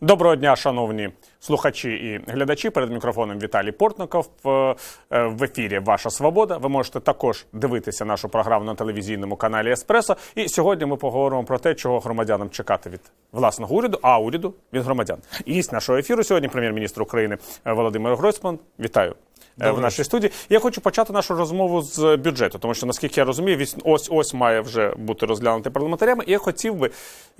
Доброго дня, шановні слухачі і глядачі. Перед мікрофоном Віталій Портников. Е, е, В ефірі Ваша Свобода. Ви можете також дивитися нашу програму на телевізійному каналі Еспресо. І сьогодні ми поговоримо про те, чого громадянам чекати від власного уряду, а уряду від громадян. І гість нашого ефіру сьогодні прем'єр-міністр України Володимир Гройсман. Вітаю. Е, В нашій студії я хочу почати нашу розмову з бюджету, тому що наскільки я розумію, ось ось має вже бути розглянутий парламентарями. І я хотів би,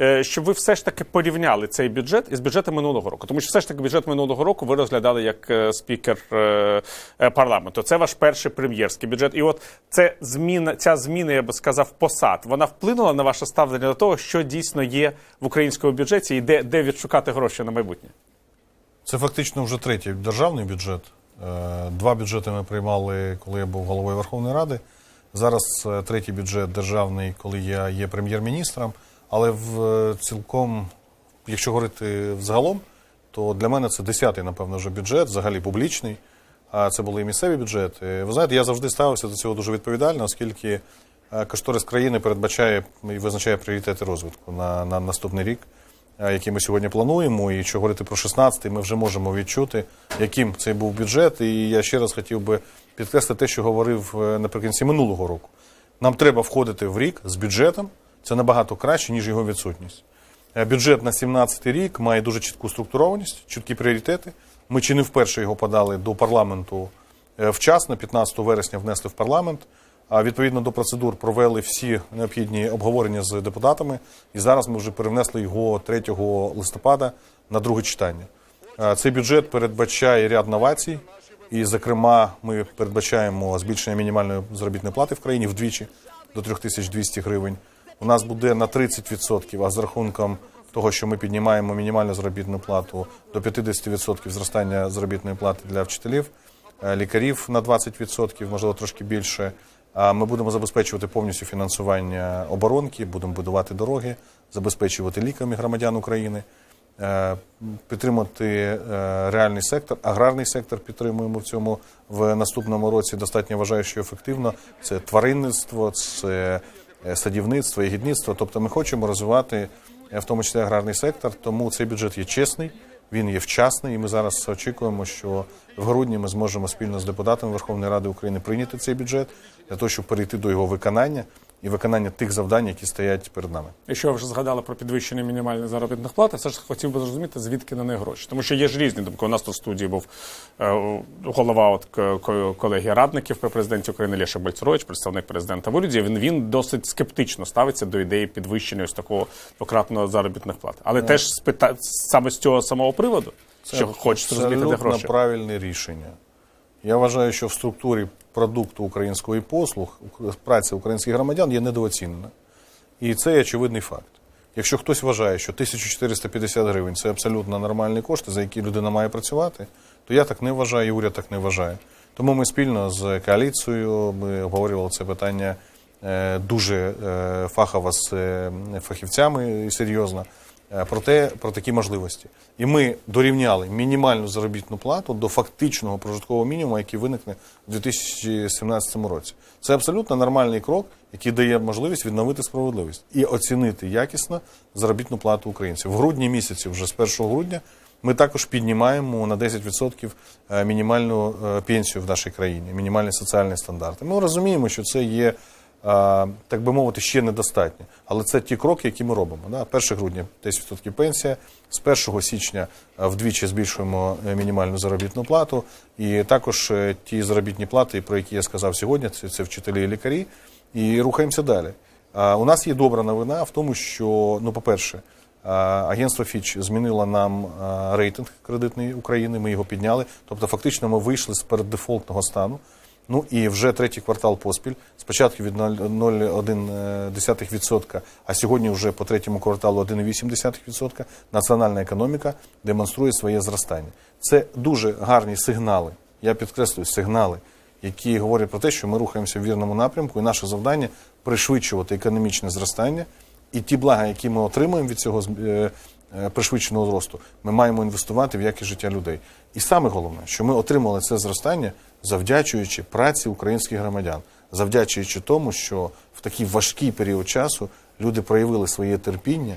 е, щоб ви все ж таки порівняли цей бюджет із бюджетом минулого року. Тому що все ж таки бюджет минулого року ви розглядали як е, спікер парламенту. Це ваш перший прем'єрський бюджет. І от це зміна, ця зміна, я би сказав, посад. Вона вплинула на ваше ставлення до того, що дійсно є в українському бюджеті, і де, де відшукати гроші на майбутнє. Це фактично вже третій державний бюджет. Е, Два бюджети ми приймали, коли я був головою Верховної Ради. Зараз е, третій бюджет державний, коли я є прем'єр-міністром. Але в е, цілком, якщо говорити взагалом, то для мене це десятий, напевно, вже бюджет, взагалі публічний. А це були і місцеві бюджети. Ви знаєте, я завжди ставився до цього дуже відповідально, оскільки кошторис країни передбачає і визначає пріоритети розвитку на, на наступний рік е, який ми сьогодні плануємо, і що говорити про 16-й, ми вже можемо відчути, яким цей був бюджет. І я ще раз хотів би підкреслити те, що говорив е, наприкінці минулого року. Нам треба входити в рік з бюджетом. Це набагато краще, ніж його відсутність. Е, Бюджет на 17 рік має дуже чітку структурованість, чіткі пріоритети. Ми чи не вперше його подали до парламенту вчасно, 15 вересня внесли в парламент. Відповідно до процедур провели всі необхідні обговорення з депутатами, і зараз ми вже перевнесли його 3 листопада на друге читання. Цей бюджет передбачає ряд новацій, і, зокрема, ми передбачаємо збільшення мінімальної заробітної плати в країні вдвічі до 3200 гривень. У нас буде на 30%, а з рахунком того, що ми піднімаємо мінімальну заробітну плату до 50% зростання заробітної плати для вчителів, е, лікарів на 20%, можливо, трошки більше. Ми будемо забезпечувати повністю фінансування оборонки, будемо будувати дороги, забезпечувати ліками громадян України, е, підтримати е, реальний сектор, аграрний сектор підтримуємо в цьому в наступному році. Достатньо вважаю, що ефективно. Це тваринництво, це е, садівництво, ягідництво. Тобто ми хочемо розвивати в тому числі аграрний сектор. Тому цей бюджет є чесний, він є вчасний. І ми зараз очікуємо, що в грудні ми зможемо спільно з депутатами Верховної Ради України прийняти цей бюджет для того, щоб перейти до його виконання і виконання тих завдань, які стоять перед нами. Якщо ви вже згадали про підвищення мінімальної заробітних плат, я все ж хотів би зрозуміти, звідки на них гроші. Тому що є ж різні думки. У нас тут в студії був е, голова от, колегії радників при президенті України Леша Бальцерович, представник президента в уряді. Він, він досить скептично ставиться до ідеї підвищення ось такого пократного заробітних плат. Але теж з пита... саме з цього самого приводу, що хочеться розуміти, де абсолютно гроші. правильне рішення. Я вважаю, що в структурі продукту української послуг праця українських громадян є недооцінена. І це є очевидний факт. Якщо хтось вважає, що 1450 гривень це абсолютно нормальні кошти, за які людина має працювати, то я так не вважаю, і уряд так не вважає. Тому ми спільно з коаліцією ми обговорювали це питання е, дуже е, фахово з е, фахівцями і серйозно про те, про такі можливості. І ми дорівняли мінімальну заробітну плату до фактичного прожиткового мінімуму, який виникне у 2017 році. Це абсолютно нормальний крок, який дає можливість відновити справедливість і оцінити якісно заробітну плату українців. В грудні місяці, вже з 1 грудня, ми також піднімаємо на 10% е, мінімальну е, пенсію в нашій країні, мінімальні соціальні стандарти. Ми розуміємо, що це є, е, так би мовити, ще недостатньо. Але це ті кроки, які ми робимо. Да? 1 грудня 10% пенсія, з 1 січня е, вдвічі збільшуємо е, мінімальну заробітну плату. І також е, ті заробітні плати, про які я сказав сьогодні, це, це вчителі і лікарі. І рухаємося далі. У нас є добра новина в тому, що, ну, по-перше, Агентство Фіч змінило нам рейтинг кредитний України. Ми його підняли. Тобто, фактично, ми вийшли з переддефолтного стану. Ну і вже третій квартал поспіль. Спочатку від 0,1%, а сьогодні вже по третьому кварталу 1,8%. Національна економіка демонструє своє зростання. Це дуже гарні сигнали. Я підкреслюю сигнали, які говорять про те, що ми рухаємося в вірному напрямку, і наше завдання пришвидшувати економічне зростання. І ті блага, які ми отримуємо від цього е, е, пришвидшеного зросту, ми маємо інвестувати в якість життя людей. І саме головне, що ми отримали це зростання, завдячуючи праці українських громадян, завдячуючи тому, що в такий важкий період часу люди проявили своє терпіння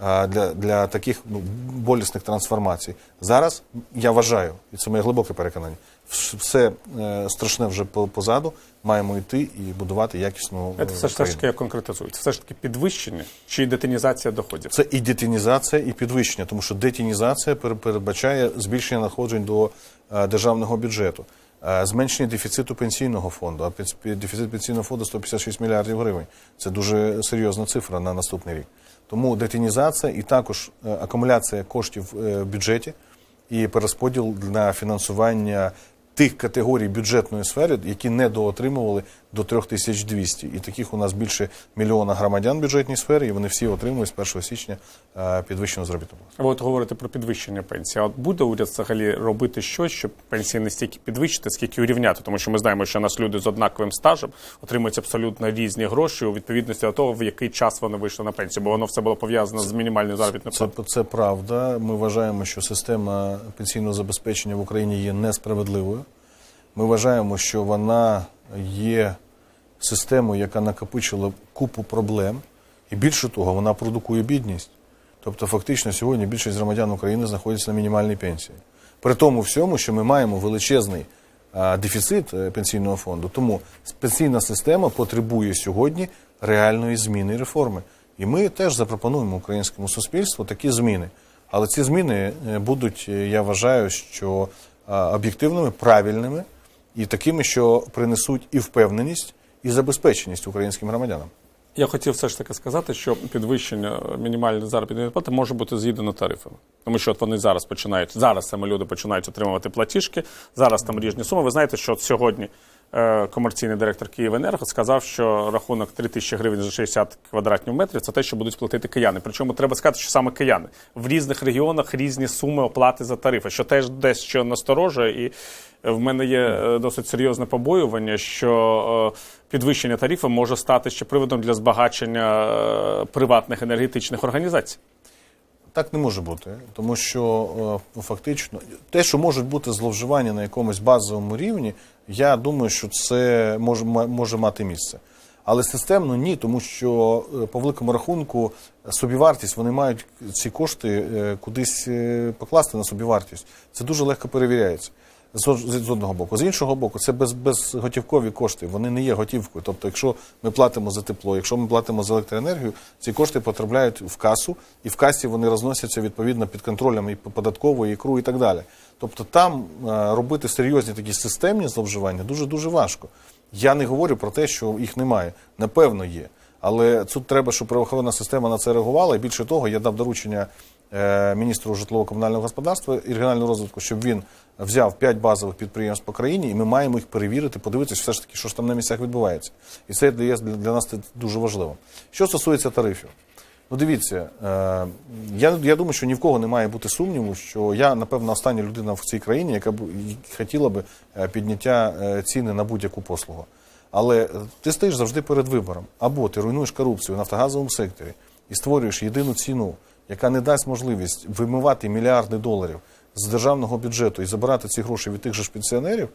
для, для таких ну, болісних трансформацій. Зараз я вважаю, і це моє глибоке переконання, все е, страшне вже по- позаду. Маємо йти і будувати якісну Це е, все ж таки конкретизується. Все ж таки підвищення чи детинізація доходів. Це і детінізація, і підвищення, тому що детінізація пере- передбачає збільшення надходжень до е, державного бюджету, зменшення дефіциту пенсійного фонду. А дефіцит пенсійного фонду 156 мільярдів гривень. Це дуже серйозна цифра на наступний рік. Тому детінізація і також е, акумуляція коштів е, в бюджеті і перерозподіл на фінансування тих категорій бюджетної сфери, які недоотримували до 3200. І таких у нас більше мільйона громадян в бюджетній сфері, і вони всі отримують з 1 січня е, підвищену заробітну плату. Ви от говорите про підвищення пенсії. А от буде уряд взагалі робити щось, щоб пенсії не стільки підвищити, скільки урівняти? Тому що ми знаємо, що у нас люди з однаковим стажем отримують абсолютно різні гроші у відповідності до того, в який час вони вийшли на пенсію, бо воно все було пов'язано з мінімальною заробітною Це, це правда. Ми вважаємо, що система пенсійного забезпечення в Україні є несправедливою. Ми вважаємо, що вона є системою, яка накопичила купу проблем, і більше того, вона продукує бідність. Тобто, фактично, сьогодні більшість громадян України знаходяться на мінімальній пенсії. При тому всьому, що ми маємо величезний дефіцит е, пенсійного фонду. Тому пенсійна система потребує сьогодні реальної зміни і реформи. І ми теж запропонуємо українському суспільству такі зміни. Але ці зміни е, будуть, е, я вважаю, що об'єктивними, правильними і такими, що принесуть і впевненість, і забезпеченість українським громадянам. Я хотів все ж таки сказати, що підвищення мінімальної заробітної плати може бути з'їдено тарифами. Тому що от вони зараз починають, зараз саме люди починають отримувати платіжки, зараз там різні суми. Ви знаєте, що от сьогодні комерційний директор Київенерго сказав, що рахунок 3 тисячі гривень за 60 квадратних метрів це те, що будуть платити кияни. Причому треба сказати, що саме кияни. В різних регіонах різні суми оплати за тарифи, що теж дещо насторожує. І в мене є е, досить серйозне побоювання, що е, підвищення тарифу може стати ще приводом для збагачення е, приватних енергетичних організацій. Так не може бути, тому що е, фактично те, що можуть бути зловживання на якомусь базовому рівні, я думаю, що це може, може мати місце. Але системно ні, тому що е, по великому рахунку собівартість вони мають ці кошти е, кудись е, покласти на собівартість. Це дуже легко перевіряється. З, одного боку. З іншого боку, це без, безготівкові кошти, вони не є готівкою. Тобто, якщо ми платимо за тепло, якщо ми платимо за електроенергію, ці кошти потрапляють в касу, і в касі вони розносяться відповідно під контролем і податкової, і КРУ і так далі. Тобто там е, робити серйозні такі системні зловживання дуже-дуже важко. Я не говорю про те, що їх немає. Напевно, є. Але тут треба, щоб правоохоронна система на це реагувала. І більше того, я дав доручення міністру житлово-комунального господарства і регіонального розвитку, щоб він взяв 5 базових підприємств по країні, і ми маємо їх перевірити, подивитися, все ж таки, що ж там на місцях відбувається. І це для, для, нас це дуже важливо. Що стосується тарифів, ну дивіться, е, я, я думаю, що ні в кого не має бути сумніву, що я, напевно, остання людина в цій країні, яка б хотіла би е, підняття е, ціни на будь-яку послугу. Але е, ти стоїш завжди перед вибором. Або ти руйнуєш корупцію в нафтогазовому секторі і створюєш єдину ціну, яка не дасть можливість вимивати мільярди доларів з державного бюджету і забирати ці гроші від тих же ж пенсіонерів,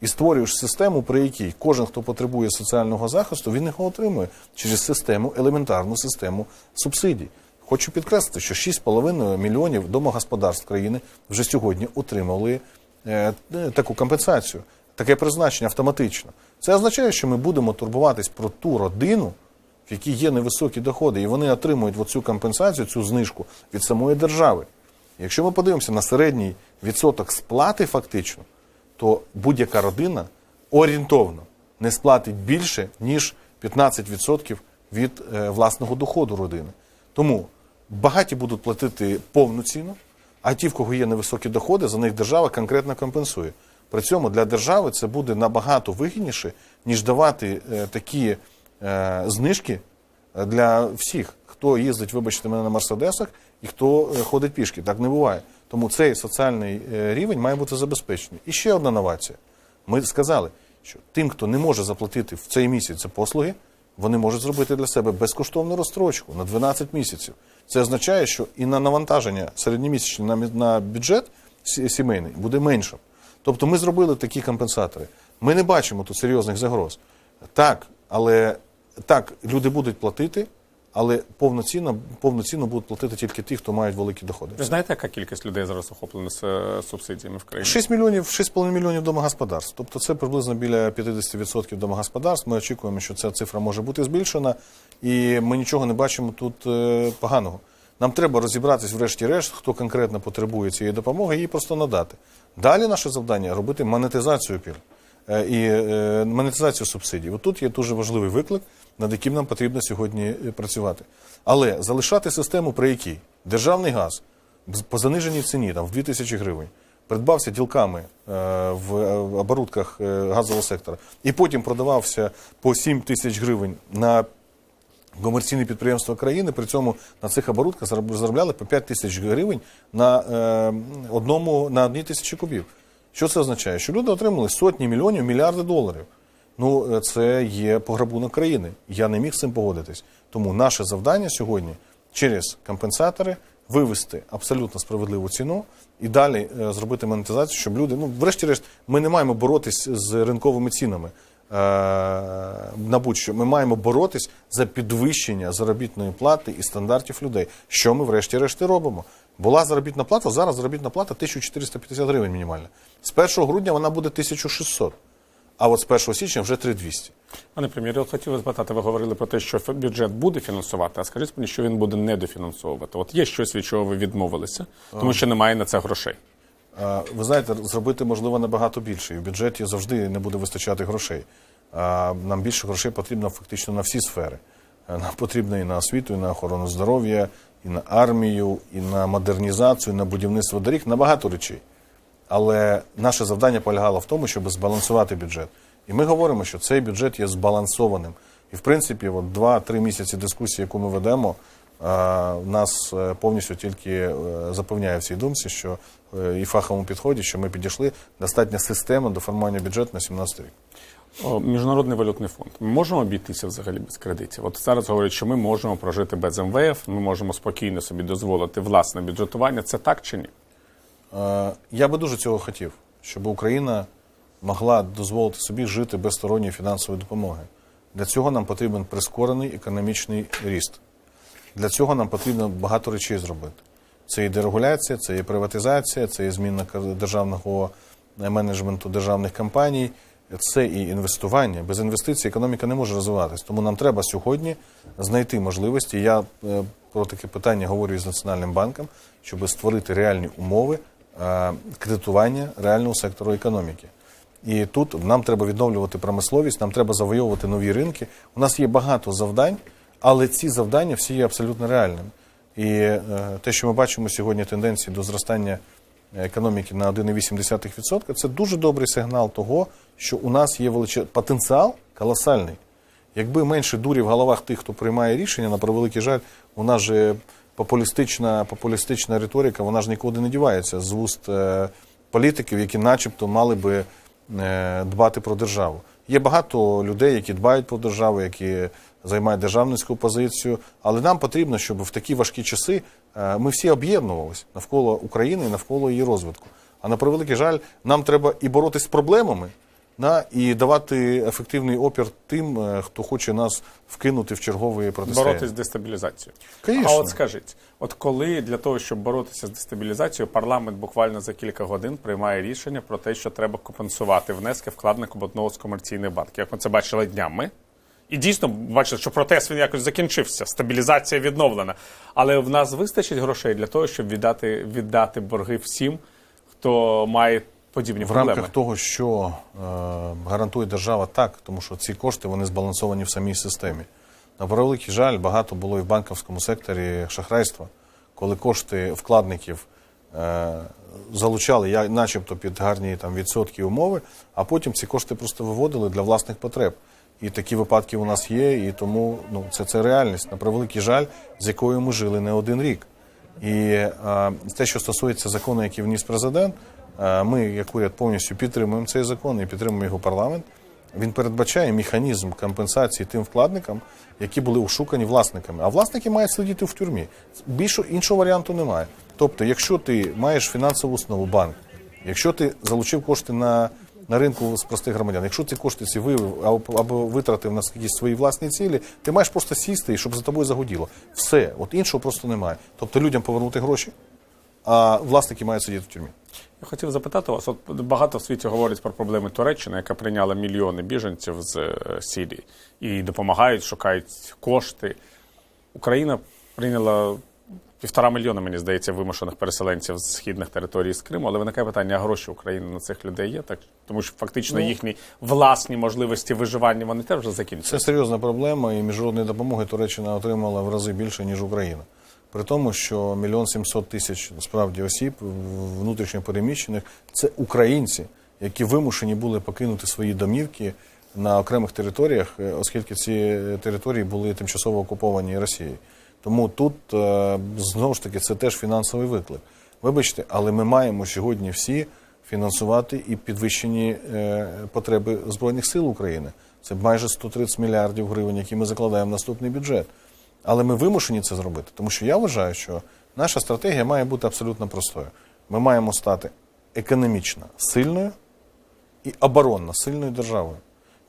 і створюєш систему, при якій кожен, хто потребує соціального захисту, він його отримує через систему, елементарну систему субсидій. Хочу підкреслити, що 6,5 мільйонів домогосподарств країни вже сьогодні отримали е, е, таку компенсацію, таке призначення автоматично. Це означає, що ми будемо турбуватись про ту родину, в якій є невисокі доходи, і вони отримують оцю компенсацію, цю знижку від самої держави. Якщо ми подивимося на середній відсоток сплати фактично, то будь-яка родина орієнтовно не сплатить більше, ніж 15% від е, власного доходу родини. Тому багаті будуть платити повну ціну, а ті, в кого є невисокі доходи, за них держава конкретно компенсує. При цьому для держави це буде набагато вигідніше, ніж давати е, такі знижки е, для всіх, хто їздить, вибачте мене, на мерседесах і хто е, ходить пішки. Так не буває. Тому цей соціальний е, рівень має бути забезпечений. І ще одна новація. Ми сказали, що тим, хто не може заплатити в цей місяць послуги, вони можуть зробити для себе безкоштовну розстрочку на 12 місяців. Це означає, що і на навантаження середньомісячне на, бюджет сімейний буде меншим. Тобто ми зробили такі компенсатори. Ми не бачимо тут серйозних загроз. Так, але так, люди будуть платити, Але повноцінно, повноцінно будуть платити тільки ті, хто мають великі доходи. Ви знаєте, яка кількість людей зараз охоплена з е, субсидіями в країні? 6 мільйонів, 6,5 мільйонів домогосподарств. Тобто це приблизно біля 50% домогосподарств. Ми очікуємо, що ця цифра може бути збільшена, і ми нічого не бачимо тут е, поганого. Нам треба розібратись, врешті-решт, хто конкретно потребує цієї допомоги, її просто надати. Далі наше завдання робити монетизацію пільг е, і монетизацію субсидій. От тут є дуже важливий виклик, над яким нам потрібно сьогодні е, працювати. Але залишати систему, при якій державний газ по заниженій ціні там, в 2000 гривень придбався ділками е, в е, оборудках е, газового сектора і потім продавався по 7 тисяч гривень на комерційні підприємства країни, при цьому на цих оборудках заробляли по 5 тисяч гривень на, одному, на одній тисячі кубів. Що це означає? Що люди отримали сотні мільйонів, мільярди доларів. Ну, е, це є пограбунок країни. Я не міг з цим погодитись. Тому наше завдання сьогодні через компенсатори вивести абсолютно справедливу ціну і далі е, зробити монетизацію, щоб люди, ну, врешті-решт, ми не маємо боротись з ринковими цінами. е, На будь-що ми маємо боротись за підвищення заробітної плати і стандартів людей. Що ми врешті-решт робимо? Була заробітна плата, зараз заробітна плата 1450 гривень мінімальна. З 1 грудня вона буде 1600, а от з 1 січня вже 3200. Пане прем'єре, от хотів вас запитати, ви говорили про те, що бюджет буде фінансувати, а скажіть мені, що він буде недофінансовувати. От є щось, від чого ви відмовилися, тому що немає на це грошей. Ви знаєте, зробити можливо набагато більше. І в бюджеті завжди не буде вистачати грошей. Нам більше грошей потрібно фактично на всі сфери. Е, Нам потрібно і на освіту, і на охорону здоров'я, і на армію, і на модернізацію, і на будівництво доріг, на багато речей. Але наше завдання полягало в тому, щоб збалансувати бюджет. І ми говоримо, що цей бюджет є збалансованим. І в принципі, от два-три місяці дискусії, яку ми ведемо, е, нас е, повністю тільки е, запевняє в цій думці, що і фаховому підході, що ми підійшли достатньо системно до формування бюджету на 17 рік. Міжнародний валютний фонд. Ми можемо обійтися взагалі без кредитів. От зараз говорять, що ми можемо прожити без МВФ, ми можемо спокійно собі дозволити власне бюджетування. Це так чи ні? Е, Я би дуже цього хотів, щоб Україна могла дозволити собі жити без сторонньої фінансової допомоги. Для цього нам потрібен прискорений економічний ріст. Для цього нам потрібно багато речей зробити. Це і дерегуляція, це і приватизація, це і зміна державного е, менеджменту державних компаній, це і інвестування. Без інвестицій економіка не може розвиватися. Тому нам треба сьогодні знайти можливості. Я е, про таке питання говорю із Національним банком, щоб створити реальні умови кредитування реального сектору економіки. І тут нам треба відновлювати промисловість, нам треба завойовувати нові ринки. У нас є багато завдань, але ці завдання всі є абсолютно реальними. І е, те, що ми бачимо сьогодні, тенденції до зростання економіки на 1,8%, це дуже добрий сигнал того, що у нас є величезний потенціал колосальний. Якби менше дурів в головах тих, хто приймає рішення, на превеликий жаль, у нас же популістична, популістична риторика, вона ж нікуди не дівається з вуст е, політиків, які начебто мали би е, дбати про державу. Є багато людей, які дбають про державу, які займають державницьку позицію, але нам потрібно, щоб в такі важкі часи е, ми всі об'єднувалися навколо України і навколо її розвитку. А на превеликий жаль, нам треба і боротися з проблемами, на, і давати ефективний опір тим, е, хто хоче нас вкинути в чергові протистояння. Боротись з дестабілізацією. Конечно. А от скажіть, от коли для того, щоб боротися з дестабілізацією, парламент буквально за кілька годин приймає рішення про те, що треба компенсувати внески вкладникам одного з комерційних банків, як ми це бачили днями. І дійсно бачили, що протест він якось закінчився, стабілізація відновлена. Але в нас вистачить грошей для того, щоб віддати, віддати борги всім, хто має подібні в проблеми. рамках того, що е, гарантує держава, так, тому що ці кошти вони збалансовані в самій системі. На превеликий жаль, багато було і в банківському секторі шахрайства, коли кошти вкладників е, залучали, начебто під гарні там, відсотки умови, а потім ці кошти просто виводили для власних потреб. І такі випадки у нас є, і тому ну, це, це реальність, на превеликий жаль, з якою ми жили не один рік. І е, те, що стосується закону, який вніс президент, ми, як уряд, повністю підтримуємо цей закон і підтримуємо його парламент. Він передбачає механізм компенсації тим вкладникам, які були ушукані власниками. А власники мають сидіти в тюрмі. Більше іншого варіанту немає. Тобто, якщо ти маєш фінансову основу банк, якщо ти залучив кошти на на ринку з простих громадян. Якщо ці кошти ці вивів або, або витратив на якісь свої власні цілі, ти маєш просто сісти і щоб за тобою загуділо. Все, от іншого просто немає. Тобто людям повернути гроші, а власники мають сидіти в тюрмі. Я хотів запитати вас, от багато в світі говорять про проблеми Туреччини, яка прийняла мільйони біженців з е, Сирії і допомагають, шукають кошти. Україна прийняла півтора мільйона, мені здається, вимушених переселенців з східних територій з Криму, але виникає питання, а гроші України на цих людей є, так тому що фактично їхні власні можливості виживання вони теж вже закінчуються. Це серйозна проблема, і міжнародної допомоги Туреччина отримала в рази більше, ніж Україна. При тому, що мільйон сімсот тисяч справді осіб внутрішньо переміщених це українці, які вимушені були покинути свої домівки на окремих територіях, е, оскільки ці території були тимчасово окуповані Росією. Тому тут е, знову ж таки це теж фінансовий виклик. Вибачте, але ми маємо сьогодні всі фінансувати і підвищені е, потреби Збройних сил України. Це майже 130 мільярдів гривень, які ми закладаємо в наступний бюджет. Але ми вимушені це зробити, тому що я вважаю, що наша стратегія має бути абсолютно простою. Ми маємо стати економічно сильною і оборонно сильною державою.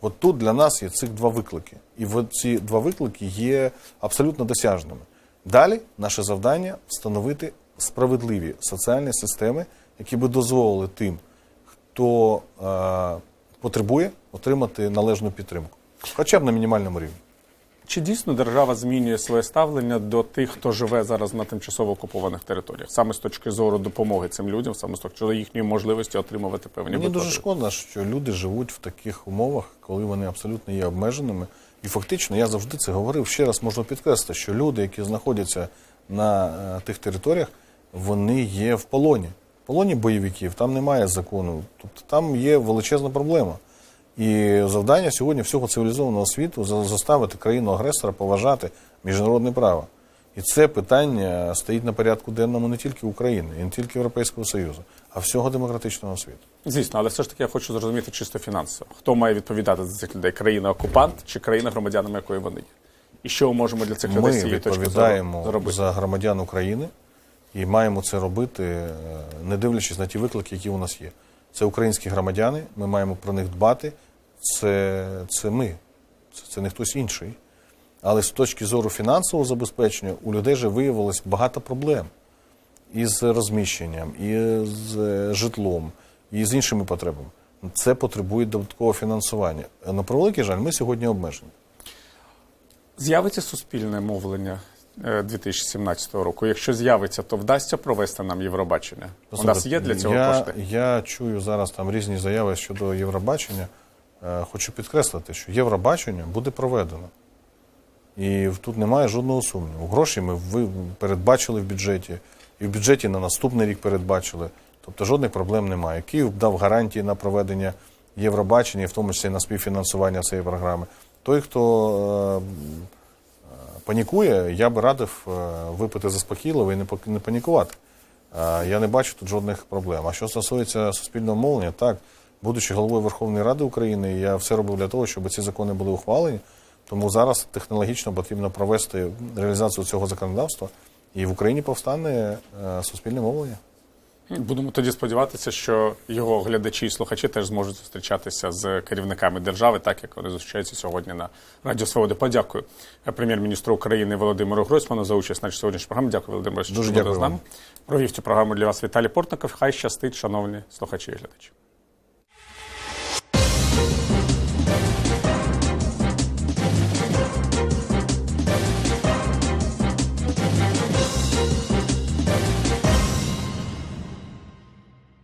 От тут для нас є цих два виклики. І ці два виклики є абсолютно досяжними. Далі наше завдання встановити справедливі соціальні системи, які би дозволили тим, хто е, потребує, отримати належну підтримку, хоча б на мінімальному рівні. Чи дійсно держава змінює своє ставлення до тих, хто живе зараз на тимчасово окупованих територіях, саме з точки зору допомоги цим людям, саме з точки зору їхньої можливості отримувати певні Мені виплати? дуже шкода, що люди живуть в таких умовах, коли вони абсолютно є обмеженими. І фактично, я завжди це говорив. Ще раз можу підкреслити, що люди, які знаходяться на е, тих територіях, вони є в полоні. В полоні бойовиків, там немає закону. Тобто там є величезна проблема. І завдання сьогодні всього цивілізованого світу за- заставити країну агресора поважати міжнародне право. І це питання стоїть на порядку денному не тільки України, і не тільки Європейського Союзу, а всього демократичного світу. Звісно, але все ж таки я хочу зрозуміти чисто фінансово. Хто має відповідати за цих людей? Країна-окупант чи країна, громадянами якої вони є? І що ми можемо для цих людей Ми відповідаємо зробити? за громадян України і маємо це робити, е, не дивлячись на ті виклики, які у нас є. Це українські громадяни, ми маємо про них дбати. Це, це ми, це, це не хтось інший. Але з точки зору фінансового забезпечення у людей же виявилось багато проблем із розміщенням, і з е, житлом, і з іншими потребами. Це потребує додаткового фінансування. На превеликий жаль, ми сьогодні обмежені. З'явиться суспільне мовлення е, 2017 року. Якщо з'явиться, то вдасться провести нам Євробачення. У нас є для цього я, кошти. Я чую зараз там різні заяви щодо Євробачення. Е, Хочу підкреслити, що Євробачення буде проведено. І тут немає жодного сумніву. Гроші ми передбачили в бюджеті, і в бюджеті на наступний рік передбачили. Тобто жодних проблем немає. Київ дав гарантії на проведення Євробачення, в тому числі на співфінансування цієї програми. Той, хто е, панікує, я би радив е, випити заспокійливо і не панікувати. Е, Я не бачу тут жодних проблем. А що стосується суспільного мовлення, так, будучи головою Верховної Ради України, я все робив для того, щоб ці закони були ухвалені. Тому зараз технологічно потрібно провести реалізацію цього законодавства, і в Україні повстане е, суспільне мовлення. Будемо тоді сподіватися, що його глядачі і слухачі теж зможуть зустрічатися з керівниками держави, так як вони зустрічаються сьогодні на Радіо Свободи. Подякую е, прем'єр-міністру України Володимиру Гройсману за участь в нашій сьогоднішній програмі. Дякую, Володимир, що Дуже дякую з нами. Провів цю програму для вас Віталій Портников. Хай щастить, шановні слухачі і глядачі.